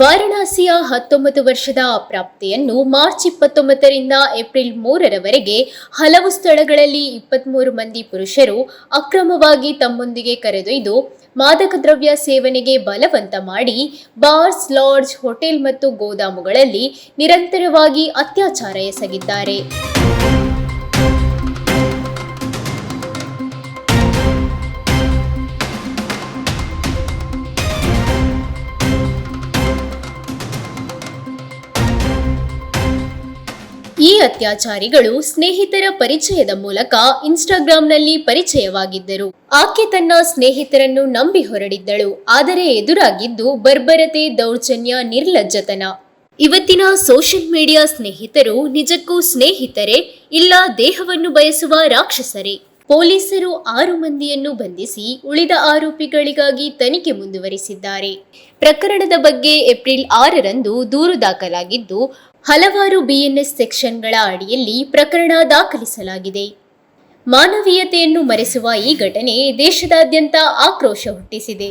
ವಾರಣಾಸಿಯ ಹತ್ತೊಂಬತ್ತು ವರ್ಷದ ಪ್ರಾಪ್ತಿಯನ್ನು March ಇಪ್ಪತ್ತೊಂಬತ್ತರಿಂದ April ಮೂರರವರೆಗೆ ಹಲವು ಸ್ಥಳಗಳಲ್ಲಿ ಇಪ್ಪತ್ಮೂರು ಮಂದಿ ಪುರುಷರು ಅಕ್ರಮವಾಗಿ ತಮ್ಮೊಂದಿಗೆ ಕರೆದೊಯ್ದು ಮಾದಕ ದ್ರವ್ಯ ಸೇವನೆಗೆ ಬಲವಂತ ಮಾಡಿ ಬಾರ್ಸ್, ಲಾಡ್ಜ್, ಹೋಟೆಲ್ ಮತ್ತು ಗೋದಾಮುಗಳಲ್ಲಿ ನಿರಂತರವಾಗಿ ಅತ್ಯಾಚಾರ ಎಸಗಿದ್ದಾರೆ. ಈ ಅತ್ಯಾಚಾರಿಗಳು ಸ್ನೇಹಿತರ ಪರಿಚಯದ ಮೂಲಕ ಇನ್ಸ್ಟಾಗ್ರಾಂನಲ್ಲಿ ಪರಿಚಯವಾಗಿದ್ದರು. ಆಕೆ ತನ್ನ ಸ್ನೇಹಿತರನ್ನು ನಂಬಿ ಹೊರಡಿದ್ದಳು, ಆದರೆ ಎದುರಾಗಿದ್ದು ಬರ್ಬರತೆ, ದೌರ್ಜನ್ಯ, ನಿರ್ಲಜ್ಜತನ. ಇವತ್ತಿನ ಸೋಷಿಯಲ್ ಮೀಡಿಯಾ ಸ್ನೇಹಿತರು ನಿಜಕ್ಕೂ ಸ್ನೇಹಿತರೇ, ಇಲ್ಲ ದೇಹವನ್ನು ಬಯಸುವ ರಾಕ್ಷಸರೇ. ಪೊಲೀಸರು ಆರು ಮಂದಿಯನ್ನು ಬಂಧಿಸಿ ಉಳಿದ ಆರೋಪಿಗಳಿಗಾಗಿ ತನಿಖೆ ಮುಂದುವರಿಸಿದ್ದಾರೆ. ಪ್ರಕರಣದ ಬಗ್ಗೆ ಏಪ್ರಿಲ್ ಆರರಂದು ದೂರು ದಾಖಲಾಗಿದ್ದು, ಹಲವಾರು ಬಿಎನ್ಎಸ್ ಸೆಕ್ಷನ್ಗಳ ಅಡಿಯಲ್ಲಿ ಪ್ರಕರಣ ದಾಖಲಿಸಲಾಗಿದೆ. ಮಾನವೀಯತೆಯನ್ನು ಮರೆಸುವ ಈ ಘಟನೆ ದೇಶದಾದ್ಯಂತ ಆಕ್ರೋಶ ಹುಟ್ಟಿಸಿದೆ.